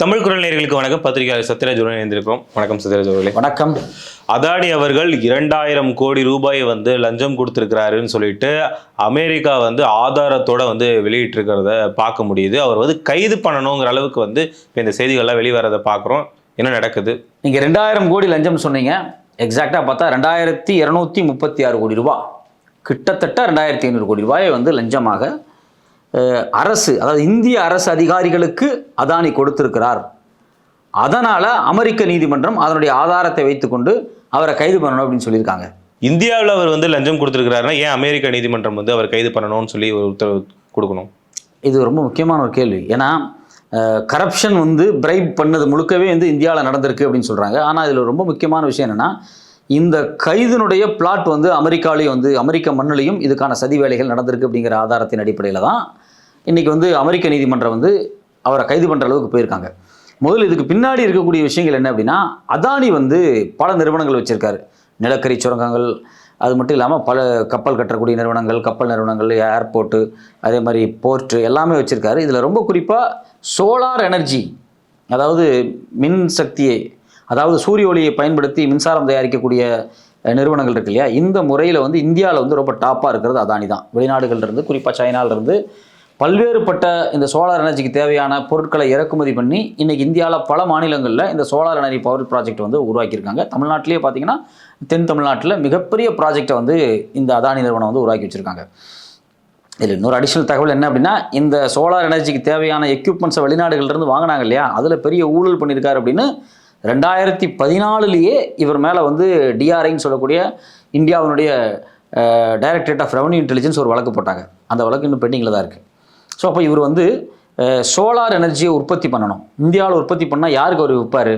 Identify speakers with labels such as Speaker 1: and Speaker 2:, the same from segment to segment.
Speaker 1: தமிழ் குரல் நேயர்களுக்கு வணக்கம். பத்திரிகையாளர் சத்யராஜ் உடன் இணைந்திருக்கிறோம். வணக்கம் சத்யராஜ் அவர்களே.
Speaker 2: வணக்கம்.
Speaker 1: அதானி அவர்கள் இரண்டாயிரம் கோடி ரூபாயை வந்து லஞ்சம் கொடுத்திருக்கிறாருன்னு சொல்லிட்டு அமெரிக்கா வந்து ஆதாரத்தோட வந்து வெளியிட்டிருக்கிறத பார்க்க முடியுது. அவர் வந்து கைது பண்ணணுங்கிற அளவுக்கு வந்து இப்ப இந்த செய்திகள்லாம் வெளிவரதை பார்க்குறோம். என்ன நடக்குது?
Speaker 2: நீங்கள் ரெண்டாயிரம் கோடி லஞ்சம் சொன்னீங்க. எக்ஸாக்டாக பார்த்தா ரெண்டாயிரத்தி இரநூத்தி முப்பத்தி ஆறு கோடி ரூபாய் கிட்டத்தட்ட ரெண்டாயிரத்தி ஐநூறு கோடி ரூபாயை வந்து லஞ்சமாக அரசு அதாவது இந்திய அரசு அதிகாரிகளுக்கு அதானி கொடுத்திருக்கிறார். அதனால் அமெரிக்க நீதிமன்றம் அதனுடைய ஆதாரத்தை வைத்துக்கொண்டு அவரை கைது பண்ணணும் அப்படின்னு சொல்லியிருக்காங்க.
Speaker 1: இந்தியாவில் அவர் வந்து லஞ்சம் கொடுத்திருக்கிறாருன்னா ஏன் அமெரிக்க நீதிமன்றம் வந்து அவர் கைது பண்ணணும்னு சொல்லி ஒரு உத்தரவு கொடுக்கணும்?
Speaker 2: இது ரொம்ப முக்கியமான ஒரு கேள்வி. ஏன்னா கரப்ஷன் வந்து பிரைப் பண்ணது முழுக்கவே வந்து இந்தியாவில் நடந்திருக்கு அப்படின்னு சொல்கிறாங்க ஆனால் இதில் ரொம்ப முக்கியமான விஷயம் என்னென்னா இந்த கைதினுடைய பிளாட் வந்து அமெரிக்காலையும் வந்து அமெரிக்க மண்ணிலையும் இதுக்கான சதி வேலைகள் நடந்திருக்கு அப்படிங்கிற ஆதாரத்தின் அடிப்படையில் தான் இன்றைக்கி வந்து அமெரிக்க நீதிமன்றம் வந்து அவரை கைது பண்ணுற அளவுக்கு போயிருக்காங்க. முதல்ல இதுக்கு பின்னாடி இருக்கக்கூடிய விஷயங்கள் என்ன அப்படின்னா அதானி வந்து பல நிறுவனங்கள் வச்சுருக்காரு. நிலக்கரி சுரங்கங்கள் அது மட்டும் இல்லாமல் பல கப்பல் கட்டக்கூடிய நிறுவனங்கள் கப்பல் நிறுவனங்கள் ஏர்போர்ட்டு அதே மாதிரி போர்ட்டு எல்லாமே வச்சுருக்காரு. இதில் ரொம்ப குறிப்பாக சோலார் எனர்ஜி அதாவது மின் சக்தியை அதாவது சூரிய ஒளியை பயன்படுத்தி மின்சாரம் தயாரிக்கக்கூடிய நிறுவனங்கள் இருக்கு இல்லையா? இந்த முறையில் வந்து இந்தியாவில் வந்து ரொம்ப டாப்பாக இருக்கிறது அதானி தான். வெளிநாடுகள்லேருந்து குறிப்பாக சைனாவிலிருந்து பல்வேறுபட்ட இந்த சோலார் எனர்ஜிக்கு தேவையான பொருட்களை இறக்குமதி பண்ணி இன்றைக்கி இந்தியாவில் பல மாநிலங்களில் இந்த சோலார் எனர்ஜி பவர் ப்ராஜெக்ட் வந்து உருவாக்கியிருக்காங்க. தமிழ்நாட்டிலேயே பார்த்தீங்கன்னா தென் தமிழ்நாட்டில் மிகப்பெரிய ப்ராஜெக்டை வந்து இந்த அதானி நிறுவனம் வந்து உருவாக்கி வச்சுருக்காங்க. இதில் இன்னொரு அடிஷ்னல் தகவல் என்ன அப்படின்னா இந்த சோலார் எனர்ஜிக்கு தேவையான எக்யூப்மெண்ட்ஸை வெளிநாடுகள்லேருந்து வாங்கினாங்க இல்லையா? அதில் பெரிய ஊழல் பண்ணியிருக்காரு அப்படின்னு ரெண்டாயிரத்தி பதினாலுலேயே இவர் மேலே வந்து டிஆர்ஐன்னு சொல்லக்கூடிய இந்தியாவினுடைய டைரக்டரேட் ஆஃப் ரெவன்யூ இன்டெலிஜென்ஸ் ஒரு வழக்கு போட்டாங்க. அந்த வழக்கு இன்னும் பெண்டிங்கில் தான் இருக்குது ஸோ அப்போ இவர் வந்து சோலார் எனர்ஜியை உற்பத்தி பண்ணணும். இந்தியாவில் உற்பத்தி பண்ணால் யாருக்கு அவர் விற்பார்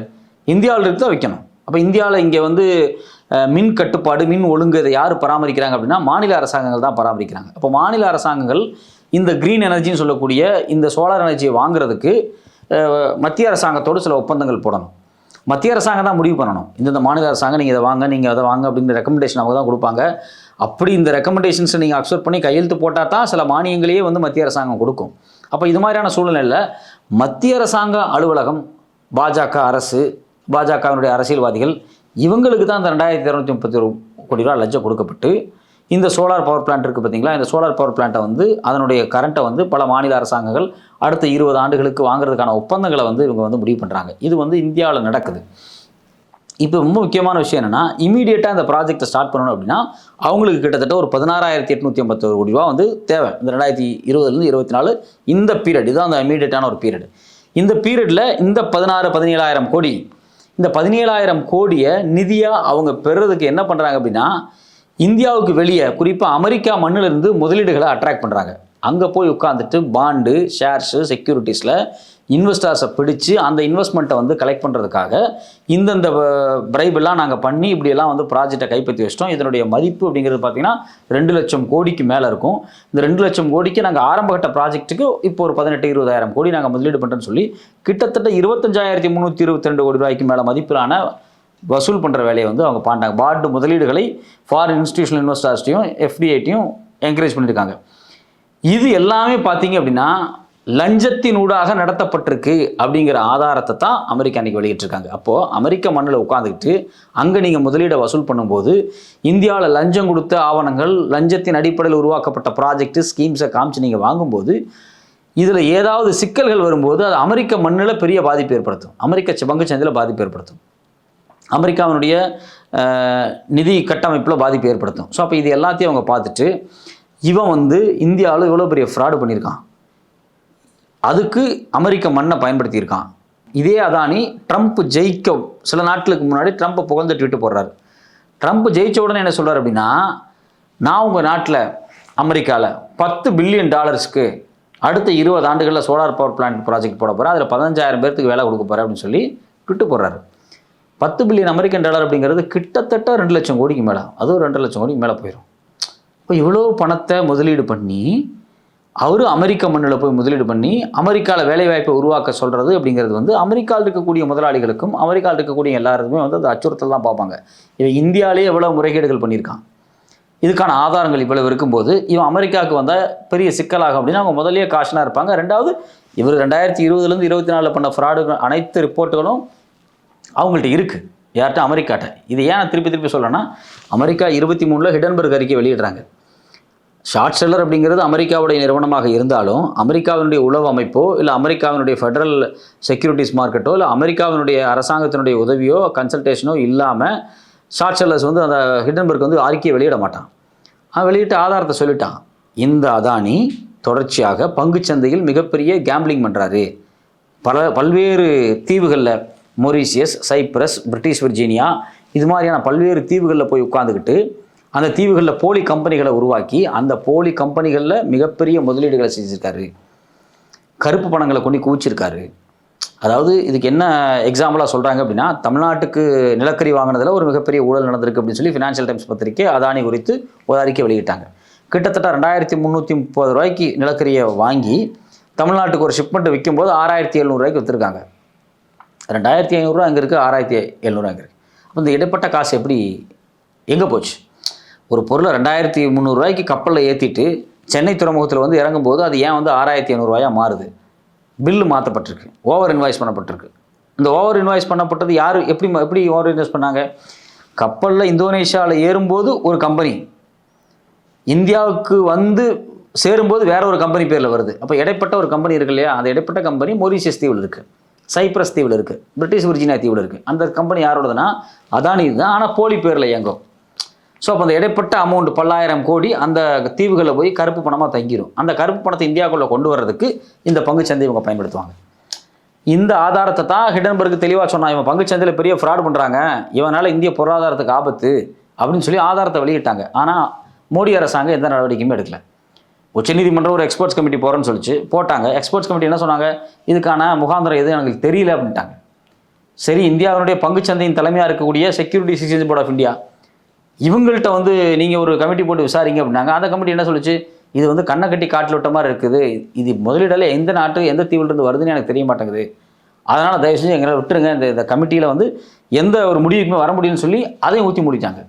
Speaker 2: இந்தியாவில் இருக்கு தான் வைக்கணும். அப்போ இந்தியாவில் இங்கே வந்து மின் கட்டுப்பாடு மின் ஒழுங்கு இதை யார் பராமரிக்கிறாங்க அப்படின்னா மாநில அரசாங்கங்கள் தான் பராமரிக்கிறாங்க. அப்போ மாநில அரசாங்கங்கள் இந்த க்ரீன் எனர்ஜின்னு சொல்லக்கூடிய இந்த சோலார் எனர்ஜியை வாங்குறதுக்கு மத்திய அரசாங்கத்தோடு சில ஒப்பந்தங்கள் போடணும். மத்திய அரசாங்கம் தான் முடிவு பண்ணணும். இந்தந்த மாநில அரசாங்கம் நீங்கள் இதை வாங்க நீங்கள் அதை வாங்க அப்படிங்கிற ரெக்கமெண்டேஷன் அவங்க தான் கொடுப்பாங்க. அப்படி இந்த ரெக்கமெண்டேஷன்ஸை நீங்கள் அக்செப்ட் பண்ணி கையெழுத்து போட்டால் தான் சில மானியங்களையே வந்து மத்திய அரசாங்கம் கொடுக்கும். அப்போ இது மாதிரியான சூழ்நிலையில் மத்திய அரசாங்க அலுவலகம் பாஜக அரசு பாஜகவினுடைய அரசியல்வாதிகள் இவங்களுக்கு தான் இந்த ரெண்டாயிரத்தி இரநூத்தி முப்பத்தி ஒரு கோடி ரூபா லஞ்சம் கொடுக்கப்பட்டு இந்த சோலார் பவர் பிளான்ட் இருக்குது பார்த்தீங்களா? இந்த சோலார் பவர் பிளான்ட்டை வந்து அதனுடைய கரண்ட்டை வந்து பல மாநில அரசாங்கங்கள் அடுத்த இருபது ஆண்டுகளுக்கு வாங்குறதுக்கான ஒப்பந்தங்களை வந்து இவங்க வந்து முடிவு பண்ணுறாங்க இது வந்து இந்தியாவில் நடக்குது. இப்போ ரொம்ப முக்கியமான விஷயம் என்னென்னா இமீடியட்டாக இந்த ப்ராஜெக்ட்டை ஸ்டார்ட் பண்ணணும் அப்படின்னா அவங்களுக்கு கிட்டத்தட்ட ஒரு பதினாறாயிரத்தி எட்நூற்றி ஐம்பத்தொரு கோடி ரூபா வந்து தேவை. இந்த ரெண்டாயிரத்தி இருபதுலேருந்து இருபத்தி நாலு இந்த பீரியட் இதுதான் அந்த இமீடியட்டான ஒரு பீரியட் இந்த பீரியடில் இந்த பதினாறு பதினேழாயிரம் கோடி இந்த பதினேழாயிரம் கோடியை நிதியாக அவங்க பெறுறதுக்கு என்ன பண்ணுறாங்க அப்படின்னா இந்தியாவுக்கு வெளியே குறிப்பாக அமெரிக்கா மண்ணிலிருந்து முதலீடுகளை அட்ராக்ட் பண்ணுறாங்க அங்கே போய் உட்காந்துட்டு பாண்டு ஷேர்ஸு செக்யூரிட்டிஸில் இன்வெஸ்டர்ஸை பிடிச்சு அந்த இன்வெஸ்ட்மெண்ட்டை வந்து கலெக்ட் பண்ணுறதுக்காக இந்தந்த பிரைபெல்லாம் நாங்கள் பண்ணி இப்படியெல்லாம் வந்து ப்ராஜெக்டை கைப்பற்றி வச்சிட்டோம். இதனுடைய மதிப்பு அப்படிங்கிறது பார்த்தீங்கன்னா ரெண்டு லட்சம் கோடிக்கு மேலே இருக்கும். இந்த ரெண்டு லட்சம் கோடிக்கு நாங்கள் ஆரம்பகட்ட ப்ராஜெக்ட்டுக்கு இப்போ ஒரு பதினெட்டு இருபதாயிரம் கோடி நாங்கள் முதலீடு பண்ணுறோன்னு சொல்லி கிட்டத்தட்ட இருபத்தஞ்சாயிரத்தி முந்நூற்றி இருபத்தி ரெண்டு கோடி ரூபாய்க்கு மேலே மதிப்பிலான வசூல் பண்ணுற வேலையை வந்து அவங்க பாண்டாங்க பாண்டு முதலீடுகளை ஃபாரின் இன்ஸ்டியூஷனல் இன்வெஸ்டர்ஸ்ட்டையும் எஃப்டிஐட்டையும் என்கரேஜ் பண்ணியிருக்காங்க இது எல்லாமே பார்த்தீங்க அப்படின்னா லஞ்சத்தினூடாக நடத்தப்பட்டிருக்கு அப்படிங்கிற ஆதாரத்தை தான் அமெரிக்கா அன்றைக்கி வெளியிட்டிருக்காங்க. அப்போது அமெரிக்க மண்ணில் உட்காந்துக்கிட்டு அங்கே நீங்கள் முதலீடை வசூல் பண்ணும்போது இந்தியாவில் லஞ்சம் கொடுத்த ஆவணங்கள் லஞ்சத்தின் அடிப்படையில் உருவாக்கப்பட்ட ப்ராஜெக்ட்டு ஸ்கீம்ஸை காமிச்சு நீங்கள் வாங்கும்போது இதில் ஏதாவது சிக்கல்கள் வரும்போது அது அமெரிக்க மண்ணில் பெரிய பாதிப்பு ஏற்படுத்தும். அமெரிக்க பங்குச்சந்தையில் பாதிப்பு ஏற்படுத்தும். அமெரிக்காவினுடைய நிதி கட்டமைப்பில் பாதிப்பு ஏற்படுத்தும். ஸோ அப்போ இது எல்லாத்தையும் அவங்க பார்த்துட்டு இவன் வந்து இந்தியாவில் இவ்வளோ பெரிய ஃப்ராடு பண்ணியிருக்கான். அதுக்கு அமெரிக்க மண்ணை பயன்படுத்தியிருக்கான். இதே அதானி ட்ரம்ப் ஜெயிக்க சில நாட்களுக்கு முன்னாடி ட்ரம்ப்பை புகழ்ந்து ட்விட்டு போடுறாரு. ட்ரம்ப் ஜெயிச்ச உடனே என்ன சொல்கிறார் அப்படின்னா நான் உங்கள் நாட்டில் அமெரிக்காவில் பத்து பில்லியன் டாலர்ஸ்க்கு அடுத்த இருபது ஆண்டுகளில் சோலார் பவர் பிளான்ட் ப்ராஜெக்ட் போட போகிறேன் அதில் பதினஞ்சாயிரம் பேர்த்துக்கு வேலை கொடுக்க போகிறேன் அப்படின்னு சொல்லி ட்விட்டு போடுறாரு. பத்து பில்லியன் அமெரிக்கன் டாலர் அப்படிங்கிறது கிட்டத்தட்ட ரெண்டு லட்சம் கோடிக்கு மேலே. அதுவும் ரெண்டு லட்சம் கோடிக்கு மேலே போயிடும் இப்போ இவ்வளோ பணத்தை முதலீடு பண்ணி அவர் அமெரிக்க மண்ணில் போய் முதலீடு பண்ணி அமெரிக்காவில் வேலைவாய்ப்பை உருவாக்க சொல்கிறது அப்படிங்கிறது வந்து அமெரிக்காவில் இருக்கக்கூடிய முதலாளிகளுக்கும் அமெரிக்காவில் இருக்கக்கூடிய எல்லாருக்குமே வந்து அது அச்சுறுத்தல் தான் பார்ப்பாங்க. இவன் இந்தியாவிலே எவ்வளோ முறைகேடுகள் பண்ணியிருக்கான். இதுக்கான ஆதாரங்கள் இவ்வளவு இருக்கும்போது இவன் அமெரிக்காவுக்கு வந்த பெரிய சிக்கலாகும் அப்படின்னா அவங்க முதலே காஷனாக இருப்பாங்க. ரெண்டாவது இவர் ரெண்டாயிரத்தி இருபதுலேருந்து இருபத்தி நாலில் பண்ண ஃப்ராடு அனைத்து ரிப்போர்ட்டுகளும் அவங்கள்ட்ட இருக்குது யார்கிட்ட? அமெரிக்காட்ட. இது ஏன் நான் திருப்பி திருப்பி சொல்கிறேன்னா அமெரிக்கா இருபத்தி மூணில் ஹிடன்பர்க் அறிக்கை வெளியிடுறாங்க. ஷார்ட் செல்லர் அப்படிங்கிறது அமெரிக்காவுடைய நிறுவனமாக இருந்தாலும் அமெரிக்காவினுடைய உளவு அமைப்போ இல்லை அமெரிக்காவினுடைய ஃபெடரல் செக்யூரிட்டிஸ் மார்க்கெட்டோ இல்லை அமெரிக்காவினுடைய அரசாங்கத்தினுடைய உதவியோ கன்சல்டேஷனோ இல்லாமல் ஷார்ட் செல்லர்ஸ் வந்து அந்த ஹிடன்பர்க் வந்து அறிக்கையை வெளியிட மாட்டான். அவன் வெளியிட்டு ஆதாரத்தை சொல்லிட்டான். இந்த அதானி தொடர்ச்சியாக பங்குச்சந்தையில் மிகப்பெரிய கேம்பிளிங் பண்ணுறாரு பல பல்வேறு தீவுகளில் மொரீசியஸ் சைப்ரஸ் பிரிட்டிஷ் விர்ஜீனியா இது மாதிரியான பல்வேறு தீவுகளில் போய் உட்காந்துக்கிட்டு அந்த தீவுகளில் போலி கம்பெனிகளை உருவாக்கி அந்த போலி கம்பெனிகளில் மிகப்பெரிய முதலீடுகளை செஞ்சுருக்காரு. கருப்பு பணங்களை கொண்டு குவிச்சிருக்காரு. அதாவது இதுக்கு என்ன எக்ஸாம்பிளாக சொல்கிறாங்க அப்படின்னா தமிழ்நாட்டுக்கு நிலக்கரி வாங்கினதில் ஒரு மிகப்பெரிய ஊழல் நடந்திருக்கு அப்படின்னு சொல்லி ஃபினான்ஷியல் டைம்ஸ் பத்திரிக்கை அதானி குறித்து ஒரு அறிக்கை வெளியிட்டாங்க. கிட்டத்தட்ட ரெண்டாயிரத்தி முந்நூற்றி முப்பது ரூபாய்க்கு நிலக்கரியை வாங்கி தமிழ்நாட்டுக்கு ஒரு ஷிப்மெண்ட் விற்கும்போது ஆறாயிரத்தி எழுநூறுவாய்க்கு விற்றுருக்காங்க ரெண்டாயிரத்தி ஐநூறுரூவா அங்கே இருக்குது ஆறாயிரத்தி எழுநூறுவா அங்கே இருக்குது அப்போ இந்த இடைப்பட்ட காசு எப்படி எங்கே போச்சு? ஒரு பொருளை ரெண்டாயிரத்தி முந்நூறுரூவாய்க்கு கப்பலில் ஏற்றிட்டு சென்னை துறைமுகத்தில் வந்து இறங்கும்போது அது ஏன் வந்து ஆறாயிரத்தி ஐநூறுரூவாயாக மாறுது? பில்லு மாற்றப்பட்டிருக்கு ஓவர் இன்வாய்ஸ் பண்ணப்பட்டிருக்கு. இந்த ஓவர் இன்வாய்ஸ் பண்ணப்பட்டது யார் எப்படி எப்படி ஓவர் இன்வெஸ்ட் பண்ணாங்க? கப்பலில் இந்தோனேஷியாவில் ஏறும்போது ஒரு கம்பெனி இந்தியாவுக்கு வந்து சேரும்போது வேற ஒரு கம்பெனி பேரில் வருது. அப்போ இடைப்பட்ட ஒரு கம்பெனி இருக்கு இல்லையா? அந்த இடைப்பட்ட கம்பெனி மொரிஷியஸ் தீவில் இருக்குது சைப்ரஸ் தீவில் இருக்குது பிரிட்டிஷ் விர்ஜினியா தீவில் இருக்குது அந்த கம்பெனி யாரோடதுன்னா அதானி தான். ஆனால் போலி பேரில் இயங்கும். ஸோ அப்போ அந்த இடைப்பட்ட அமௌண்ட் பல்லாயிரம் கோடி அந்த தீவுகளில் போய் கருப்பு பணமாக தங்கிரும். அந்த கருப்பு பணத்தை இந்தியாவுக்குள்ளே கொண்டு வர்றதுக்கு இந்த பங்குச்சந்தை இவங்க பயன்படுத்துவாங்க. இந்த ஆதாரத்தை தான் ஹிடன்பர்க் தெளிவாக சொன்னான் இவன் பங்குச்சந்தையில் பெரிய ஃப்ராட் பண்ணுறாங்க இவனால் இந்திய பொருளாதாரத்துக்கு ஆபத்து அப்படின்னு சொல்லி ஆதாரத்தை வெளியிட்டாங்க. ஆனால் மோடி அரசாங்கம் எந்த நடவடிக்கையுமே எடுக்கலை. உச்சநீதிமன்றம் ஒரு எக்ஸ்பர்ட்ஸ் கமிட்டி போகிறேன்னு சொல்லிச்சு. போட்டாங்க. எக்ஸ்பர்ட்ஸ் கமிட்டி என்ன சொன்னாங்க? இதுக்கான முகாந்திரம் எதுவும் எனக்கு தெரியல அப்படின்ட்டாங்க. சரி இந்தியாவினுடைய பங்குச்சந்தையின் தலைமையாக இருக்கக்கூடிய security exchange board of India இவங்கள்ட்ட வந்து நீங்கள் ஒரு கமிட்டி போட்டு விசாரிங்க அப்படின்னாங்க. அந்த கமிட்டி என்ன சொல்லிச்சு? இது வந்து கண்ணை கட்டி காட்டில் விட்ட மாதிரி இருக்குது. இது முதலீடால எந்த நாட்டு எந்த தீவிலிருந்து வருதுன்னு எனக்கு தெரிய மாட்டேங்குது. அதனால் தயவு செஞ்சு எங்களை விட்டுருங்க. இந்த இந்த கமிட்டியில் வந்து எந்த ஒரு முடிவுக்குமே வர முடியும்னு சொல்லி அதையும் ஊற்றி முடித்தாங்க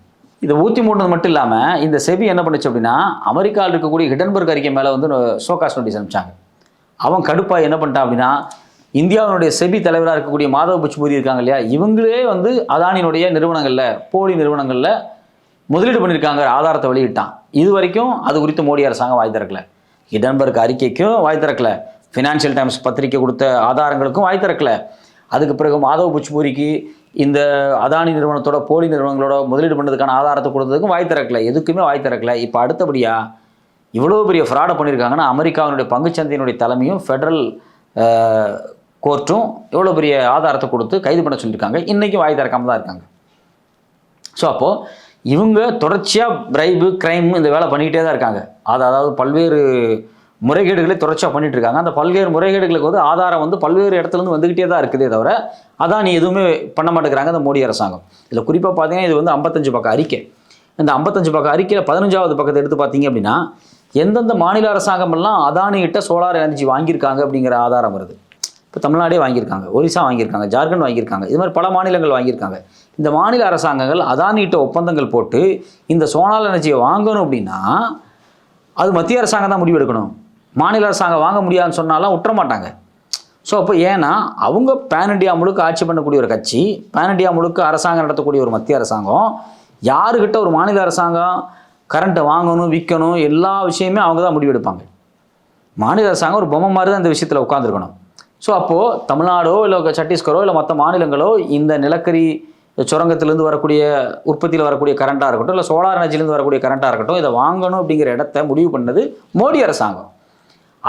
Speaker 2: இதை ஊற்றி மூடினது மட்டும் இல்லாமல் இந்த செபி என்ன பண்ணுச்சு அப்படின்னா அமெரிக்காவில் இருக்கக்கூடிய ஹிடன்பர்க் அறிக்கை மேலே வந்து ஷோகாஸ் நோட்டீஸ் அனுப்பிச்சாங்க. அவன் கடுப்பாக என்ன பண்ணிட்டான் அப்படின்னா இந்தியாவினுடைய செபி தலைவராக இருக்கக்கூடிய மாதவ் புச்பூரி இருக்காங்க இல்லையா? இவங்களே வந்து அதானியினுடைய நிறுவனங்களில் போலி நிறுவனங்களில் முதலீடு பண்ணியிருக்காங்க ஆதாரத்தை வெளியிட்டான். இது வரைக்கும் அது குறித்து மோடி அரசாங்கம் வாய் திறக்கல. ஹிடன்பர்க் அறிக்கைக்கும் வாய் திறக்கல. ஃபினான்ஷியல் டைம்ஸ் பத்திரிக்கை கொடுத்த ஆதாரங்களுக்கும் வாய் திறக்கல. அதுக்கு பிறகு மாதவ் புச்பூரிக்கு இந்த அதானி நிறுவனத்தோட போலி நிறுவனங்களோட முதலீடு பண்ணதுக்கான ஆதாரத்தை கொடுத்ததுக்கும் வாய் திறக்கல. எதுக்குமே வாய் திறக்கல. இப்போ அடுத்தபடியாக இவ்வளோ பெரிய ஃப்ராடை பண்ணியிருக்காங்கன்னா அமெரிக்காவினுடைய பங்குச்சந்தையினுடைய தலைமையும் ஃபெடரல் கோர்ட்டும் எவ்வளோ பெரிய ஆதாரத்தை கொடுத்து கைது பண்ண சொல்லியிருக்காங்க. இன்றைக்கும் வாய் திறக்காம தான் இருக்காங்க. ஸோ அப்போது இவங்க தொடர்ச்சியாக பிரைபு கிரைம் இந்த வேலை பண்ணிக்கிட்டே தான் இருக்காங்க. அது அதாவது பல்வேறு முறைகேடுகளை தொடர்ச்சியாக பண்ணிட்டு இருக்காங்க அந்த பல்வேறு முறைகேடுகளுக்கு வந்து ஆதாரம் வந்து பல்வேறு இடத்துலேருந்து வந்துக்கிட்டே தான் இருக்குதே தவிர அதான் நீ எதுவுமே பண்ண மாட்டேங்கிறாங்க இந்த மோடி அரசாங்கம். இதில் குறிப்பாக பார்த்தீங்கன்னா இது வந்து ஐம்பத்தஞ்சு பக்கம் அறிக்கை. இந்த ஐம்பத்தஞ்சு பக்கம் அறிக்கையில் பதினஞ்சாவது பக்கத்தை எடுத்து பார்த்தீங்க அப்படின்னா எந்தெந்த மாநில அரசாங்கமெல்லாம் அதானிகிட்ட சோலார் எனர்ஜி வாங்கியிருக்காங்க அப்படிங்கிற ஆதாரம் வருது. இப்போ தமிழ்நாடே வாங்கியிருக்காங்க ஒரிசா வாங்கியிருக்காங்க ஜார்க்கண்ட் வாங்கியிருக்காங்க இது மாதிரி பல மாநிலங்கள் வாங்கியிருக்காங்க. இந்த மாநில அரசாங்கங்கள் அதானிகிட்ட ஒப்பந்தங்கள் போட்டு இந்த சோலார் எனர்ஜியை வாங்கணும் அப்படின்னா அது மத்திய அரசாங்கம் தான் முடிவெடுக்கணும். மாநில அரசாங்கம் வாங்க முடியாதுன்னு சொன்னாலாம் விட்டுற மாட்டாங்க. ஸோ அப்போ ஏன்னா அவங்க பேன் இண்டியா முழுக்க ஆட்சி பண்ணக்கூடிய ஒரு கட்சி பேன் இண்டியா முழுக்க அரசாங்கம் நடத்தக்கூடிய ஒரு மத்திய அரசாங்கம் யாருக்கிட்ட ஒரு மாநில அரசாங்கம் கரண்ட்டை வாங்கணும் விற்கணும் எல்லா விஷயமே அவங்க தான் முடிவெடுப்பாங்க. மாநில அரசாங்கம் ஒரு பொம்மை மாதிரி தான் இந்த விஷயத்தில் உட்காந்துருக்கணும் ஸோ அப்போது தமிழ்நாடோ இல்லை சத்தீஸ்கரோ இல்லை மற்ற மாநிலங்களோ இந்த நிலக்கரி சுரங்கத்திலேருந்து வரக்கூடிய உற்பத்தியில் வரக்கூடிய கரண்ட்டாக இருக்கட்டும் இல்லை சோலார் எனர்ஜிலேருந்து வரக்கூடிய கரண்ட்டாக இருக்கட்டும் இதை வாங்கணும் அப்படிங்கிற இடத்த முடிவு பண்ணது மோடி அரசாங்கம்.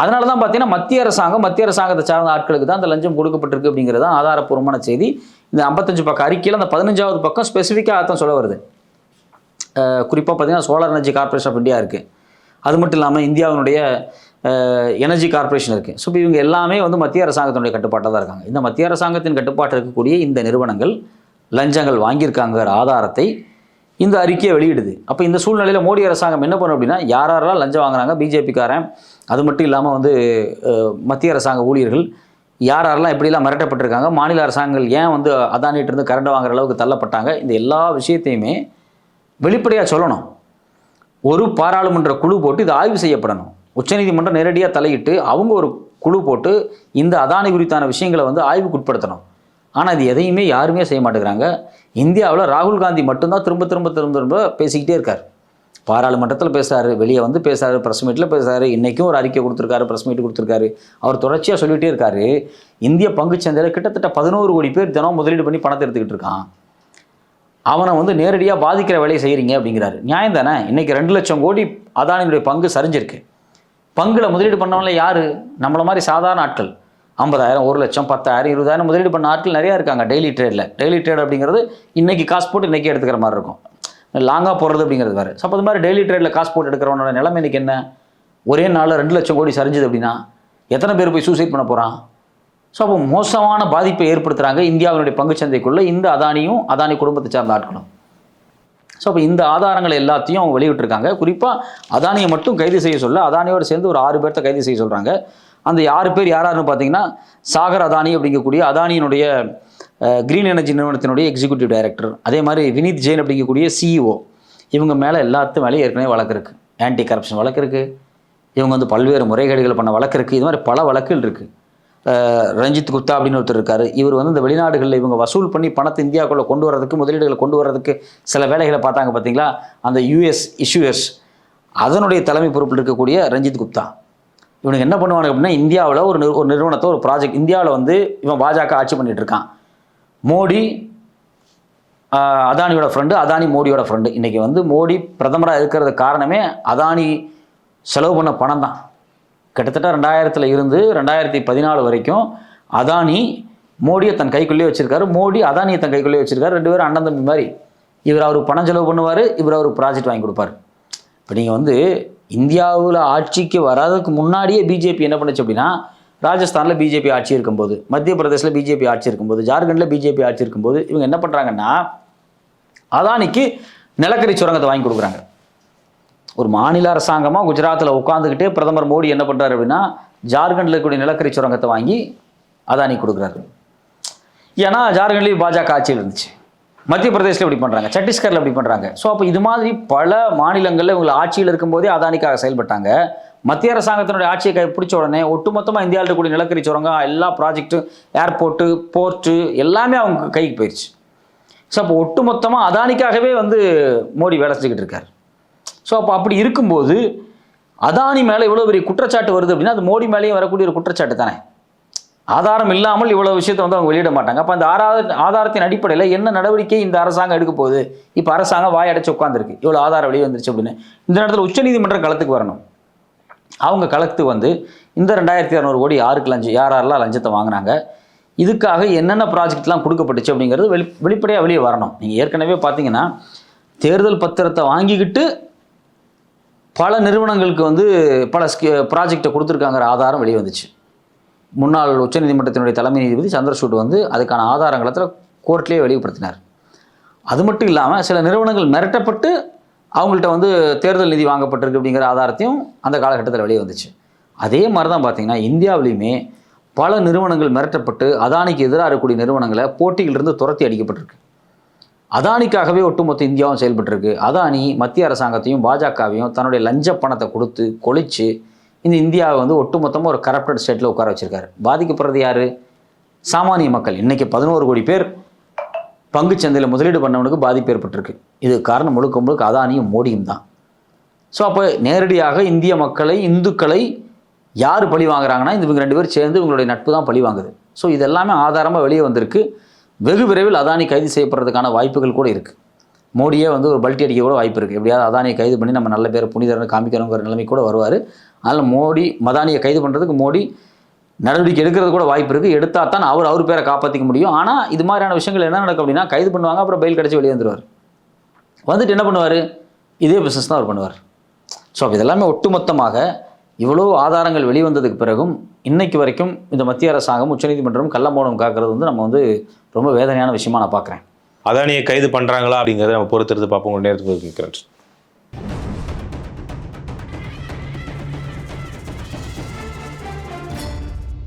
Speaker 2: அதனால தான் பார்த்தீங்கன்னா மத்திய அரசாங்கம் மத்திய அரசாங்கத்தை சார்ந்த ஆட்களுக்கு தான் அந்த லஞ்சம் கொடுக்கப்பட்டிருக்கு அப்படிங்கிறது தான் ஆதாரப்பூர்வமான செய்தி. இந்த ஐம்பத்தஞ்சு பக்கம் அறிக்கையில் அந்த பதினஞ்சாவது பக்கம் ஸ்பெசிஃபிக்காக அர்த்தம் சொல்ல வருது. குறிப்பாக பார்த்தீங்கன்னா solar energy corporation of India இருக்குது அது மட்டும் இல்லாமல் இந்தியாவினுடைய எனர்ஜி கார்ப்பரேஷன் இருக்குது ஸோ இப்போ இவங்க எல்லாமே வந்து மத்திய அரசாங்கத்தினுடைய கட்டுப்பாட்டாக தான் இருக்காங்க. இந்த மத்திய அரசாங்கத்தின் கட்டுப்பாட்டில் இருக்கக்கூடிய இந்த நிறுவனங்கள் லஞ்சங்கள் வாங்கியிருக்காங்கிற ஆதாரத்தை இந்த அறிக்கையை வெளியிடுது. அப்போ இந்த சூழ்நிலையில் மோடி அரசாங்கம் என்ன பண்ணும் அப்படின்னா யார் யாரெல்லாம் லஞ்சம் வாங்குறாங்க பிஜேபிக்காரன் அது மட்டும் இல்லாமல் வந்து மத்திய அரசாங்க ஊழியர்கள் யார் யாரெல்லாம் எப்படிலாம் மிரட்டப்பட்டிருக்காங்க மாநில அரசாங்கங்கள் ஏன் வந்து அதானிட்டு இருந்து கரண்ட் வாங்குற அளவுக்கு தள்ளப்பட்டாங்க இந்த எல்லா விஷயத்தையுமே வெளிப்படையாக சொல்லணும். ஒரு பாராளுமன்ற குழு போட்டு இது ஆய்வு செய்யப்படணும். உச்சநீதிமன்றம் நேரடியாக தலையிட்டு அவங்க ஒரு குழு போட்டு இந்த அதானி குறித்தான விஷயங்களை வந்து ஆய்வுக்கு உட்படுத்தணும் ஆனால் அது எதையுமே யாருமே செய்ய மாட்டேங்கிறாங்க. இந்தியாவில் ராகுல் காந்தி மட்டும்தான் திரும்ப திரும்ப திரும்ப திரும்ப பேசிக்கிட்டே இருக்கார். பாராளுமன்றத்தில் பேசுகிறாரு வெளியே வந்து பேசுகிறாரு ப்ரெஸ் மீட்டில் பேசுகிறாரு இன்றைக்கும் ஒரு அறிக்கை கொடுத்துருக்காரு ப்ரெஸ் மீட் கொடுத்துருக்காரு. அவர் தொடர்ச்சியாக சொல்லிகிட்டே இருக்காரு. இந்திய பங்குச் சந்தையில் கிட்டத்தட்ட பதினோரு கோடி பேர் தினம் முதலீடு பண்ணி பணத்தை எடுத்துக்கிட்டு இருக்கான். அவனை வந்து நேரடியாக பாதிக்கிற வேலையை செய்கிறீங்க அப்படிங்கிறாரு. நியாயம் தானே? இன்றைக்கி ரெண்டு லட்சம் கோடி அதானியினுடைய பங்கு சரிஞ்சிருக்கு. பங்கில் முதலீடு பண்ணவங்கள யார்? நம்மளை மாதிரி சாதாரண ஆட்கள். ஐம்பதாயிரம் ஒரு லட்சம் பத்தாயிரம் இருபதாயிரம் முதலீடு பண்ண ஆட்கள் நிறையா இருக்காங்க டெய்லி ட்ரேடில் டெய்லி ட்ரேட் அப்படிங்கிறது இன்றைக்கி காசு போட்டு இன்றைக்கி எடுத்துக்கிற மாதிரி இருக்கும். லாங்காக போடுறது அப்படிங்கிறது வேறு. ஸோ அது மாதிரி டெய்லி ட்ரேடில் காசு போட்டு எடுக்கிறவனோட நிலைமை இன்னைக்கு என்ன? ஒரே நாளில் ரெண்டு லட்சம் கோடி சரிஞ்சுது அப்படின்னா எத்தனை பேர் போய் சூசைட் பண்ண போகிறான் ஸோ அப்போ மோசமான பாதிப்பை ஏற்படுத்துகிறாங்க இந்தியாவினுடைய பங்குச்சந்தைக்குள்ளே இந்த அதானியும் அதானி குடும்பத்தை சார்ந்த ஆட்களும். ஸோ அப்போ இந்த ஆதாரங்கள் எல்லாத்தையும் அவங்க வெளியிட்டிருக்காங்க. குறிப்பாக அதானியை மட்டும் கைது செய்ய சொல்ல அதானியோடு சேர்ந்து ஒரு ஆறு பேர்த்த கைது செய்ய சொல்கிறாங்க அந்த யார் பேர் யாராருன்னு பார்த்தீங்கன்னா சாகர் அதானி அப்படிங்கக்கூடிய அதானியினுடைய க்ரீன் எனர்ஜி நிறுவனத்தினுடைய எக்ஸிக்யூட்டிவ் டைரக்டர் அதே மாதிரி வினீத் ஜெயின் அப்படிங்கக்கூடிய சிஇஓ இவங்க மேலே எல்லாத்து மேலேயும் ஏற்கனவே வழக்கு இருக்குது ஆன்டி கரப்ஷன் வழக்கு இருக்குது இவங்க வந்து பல்வேறு முறைகேடுகள் பண்ண வழக்கு இருக்குது இது மாதிரி பல வழக்குகள் இருக்குது ரஞ்சித் குப்தா அப்படின்னு ஒருத்தர் இருக்கார். இவர் வந்து இந்த வெளிநாடுகளில் இவங்க வசூல் பண்ணி பணத்தை இந்தியாவுக்குள்ளே கொண்டு வரதுக்கு முதலீடுகளை கொண்டு வர்றதுக்கு சில வேலைகளை பார்த்தாங்க பார்த்தீங்களா? அந்த யூஎஸ் இஷ்யூஎஸ் அதனுடைய தலைமை பொறுப்பில் இருக்கக்கூடிய ரஞ்சித் குப்தா. இவனுக்கு என்ன பண்ணுவானு அப்படின்னா இந்தியாவில் ஒரு ஒரு நிறுவனத்தை ஒரு ப்ராஜெக்ட் இந்தியாவில் வந்து இவன் பாஜக ஆட்சி பண்ணிட்டு இருக்கான். மோடி அதானியோட ஃப்ரெண்டு அதானி மோடியோட ஃப்ரெண்டு இன்றைக்கி வந்து மோடி பிரதமராக இருக்கிறது காரணமே அதானி செலவு பண்ண பணம் தான். கிட்டத்தட்ட ரெண்டாயிரத்தில் இருந்து ரெண்டாயிரத்தி பதினாலு வரைக்கும் அதானி மோடியை தன் கைக்குள்ளேயே வச்சிருக்காரு. மோடி அதானியை தன் கைக்குள்ளேயே வச்சிருக்காரு. ரெண்டு பேரும் அண்ணன் தம்பி மாதிரி. இவர் அவருக்கு பணம் செலவு பண்ணுவார். இவர் அவருக்கு ப்ராஜெக்ட் வாங்கி கொடுப்பாரு. இப்போ நீங்கள் வந்து இந்தியாவில் ஆட்சிக்கு வராததுக்கு முன்னாடியே பிஜேபி என்ன பண்ணுச்சு அப்படின்னா ராஜஸ்தானில் பிஜேபி ஆட்சி இருக்கும்போது மத்திய பிரதேசில் பிஜேபி ஆட்சி இருக்கும்போது ஜார்க்கண்டில் பிஜேபி ஆட்சி இருக்கும்போது இவங்க என்ன பண்ணுறாங்கன்னா அதானிக்கு நிலக்கரி சுரங்கத்தை வாங்கி கொடுக்குறாங்க. ஒரு மாநில அரசாங்கமாக குஜராத்தில் உட்காந்துக்கிட்டே பிரதமர் மோடி என்ன பண்ணுறாரு அப்படின்னா ஜார்க்கண்டில் இருக்கக்கூடிய நிலக்கரி சுரங்கத்தை வாங்கி அதானி கொடுக்குறாரு. ஏன்னா ஜார்க்கண்ட்லேயும் பாஜக ஆட்சியில் இருந்துச்சு. மத்திய பிரதேசில் இப்படி பண்ணுறாங்க சத்தீஸ்கரில் இப்படி பண்ணுறாங்க ஸோ அப்போ இது மாதிரி பல மாநிலங்களில் இவங்க ஆட்சியில் இருக்கும்போதே அதானிக்காக செயல்பட்டாங்க. மத்திய அரசாங்கத்தினுடைய ஆட்சியை கை பிடிச்ச உடனே ஒட்டுமொத்தமாக இந்தியாவில் இருக்கக்கூடிய நிலக்கரி சுரங்கம் எல்லா ப்ராஜெக்ட்டு ஏர்போர்ட்டு போர்ட்டு எல்லாமே அவங்க கைக்கு போயிடுச்சு ஸோ அப்போ ஒட்டுமொத்தமாக அதானிக்காகவே வந்து மோடி வேலை செஞ்சுக்கிட்டு இருக்கார். ஸோ அப்போ அப்படி இருக்கும்போது அதானி மேலே இவ்வளோ பெரிய குற்றச்சாட்டு வருது அப்படின்னா அது மோடி மேலேயும் வரக்கூடிய ஒரு குற்றச்சாட்டு தானே? ஆதாரம் இல்லாமல் இவ்வளோ விஷயத்தை வந்து அவங்க வெளியிட மாட்டாங்க. அப்போ அந்த ஆதார ஆதாரத்தின் அடிப்படையில் என்ன நடவடிக்கை இந்த அரசாங்கம் எடுக்க போகுது? இப்போ அரசாங்கம் வாய் அடைச்சு உட்காந்துருக்கு இவ்வளோ ஆதாரம் வெளியே வந்துருச்சு அப்படின்னு. இந்த நேரத்தில் உச்சநீதிமன்றம் களத்துக்கு வரணும். அவங்க களத்துக்கு வந்து இந்த ரெண்டாயிரத்தி இரநூறு கோடி யாருக்கு லஞ்சம் யார் யாரெல்லாம் லஞ்சத்தை வாங்கினாங்க? இதுக்காக என்னென்ன ப்ராஜெக்ட்லாம் கொடுக்கப்பட்டுச்சு அப்படிங்கிறது வெளி வெளிப்படையாக வெளியே வரணும். நீங்கள் ஏற்கனவே பார்த்தீங்கன்னா தேர்தல் பத்திரத்தை வாங்கிக்கிட்டு பல நிறுவனங்களுக்கு வந்து பல ஸ்கி ப்ராஜெக்டை கொடுத்துருக்காங்கிற ஆதாரம் வெளியே வந்துச்சு. முன்னாள் உச்சநீதிமன்றத்தினுடைய தலைமை நீதிபதி சந்திரசூட் வந்து அதுக்கான ஆதாரங்களத்தில் கோர்ட்லேயே வெளிப்படுத்தினார். அது மட்டும் இல்லாமல் சில நிறுவனங்கள் மிரட்டப்பட்டு அவங்கள்ட்ட வந்து தேர்தல் நிதி வாங்கப்பட்டிருக்கு அப்படிங்கிற ஆதாரத்தையும் அந்த காலகட்டத்தில் வெளியே வந்துச்சு. அதே மாதிரி தான் பார்த்தீங்கன்னா இந்தியாவிலையுமே பல நிறுவனங்கள் மிரட்டப்பட்டு அதானிக்கு எதிராக இருக்கக்கூடிய நிறுவனங்களை போட்டியிலிருந்து துரத்தி அடிக்கப்பட்டிருக்கு. அதானிக்காகவே ஒட்டுமொத்த இந்தியாவும் செயல்பட்டிருக்கு. அதானி மத்திய அரசாங்கத்தையும் பாஜகவையும் தன்னுடைய லஞ்ச பணத்தை கொடுத்து கொளிச்சு இந்த இந்தியாவை வந்து ஒட்டுமொத்தமாக ஒரு கரப்டட் ஸ்டேட்டில் உட்கார வச்சிருக்காரு. பாதிக்கப்படுறது யார்? சாமானிய மக்கள். இன்றைக்கி பதினோரு கோடி பேர் பங்குச்சந்தையில் முதலீடு பண்ணவனுக்கு பாதிப்பு ஏற்பட்டிருக்கு. இது காரணம் முழுக்க முழுக்க அதானியும் மோடியும் தான். ஸோ அப்போ நேரடியாக இந்திய மக்களை இந்துக்களை யார் பழி வாங்குறாங்கன்னா இவங்க ரெண்டு பேரும் சேர்ந்து இவங்களுடைய நட்பு தான் பழி வாங்குது. ஸோ இது எல்லாமே ஆதாரமாக வெளியே வந்திருக்கு. வெகு விரைவில் அதானி கைது செய்யப்படுறதுக்கான வாய்ப்புகள் கூட இருக்குது மோடியே வந்து ஒரு பல்ட்டி அடிக்க கூட வாய்ப்பு இருக்குது எப்படியாவது அதானியை கைது பண்ணி நம்ம நல்ல பேர் புனிதர்னு காமிக்கணுங்கிற நிலைமை கூட வருவார். அதனால் மோடி மதானியை கைது பண்ணுறதுக்கு மோடி நடவடிக்கை எடுக்கிறது கூட வாய்ப்பு இருக்குது எடுத்தால் தான் அவர் அவர் பேரை காப்பாற்றிக்க முடியும். ஆனால் இது மாதிரியான விஷயங்கள் என்ன நடக்கும் அப்படின்னா கைது பண்ணுவாங்க அப்புறம் பெயில் கிடச்சி வெளியே வந்துருவார். வந்துட்டு என்ன பண்ணுவார்? இதே பிஸ்னஸ் தான் அவர் பண்ணுவார். ஸோ அப்போ இதெல்லாமே ஒட்டுமொத்தமாக இவ்வளோ ஆதாரங்கள் வெளிவந்ததுக்கு பிறகும் இன்னைக்கு வரைக்கும் இந்த மத்திய அரசாங்கம் உச்சநீதிமன்றம் கள்ளமௌனம் காக்கிறது வந்து நம்ம வந்து ரொம்ப வேதனையான விஷயமா நான் பார்க்குறேன்
Speaker 1: அதானியை கைது பண்ணுறாங்களா அப்படிங்கிறத நம்ம பொறுத்திருந்து பார்ப்போம். நேரத்துக்கு இருக்கிறேன்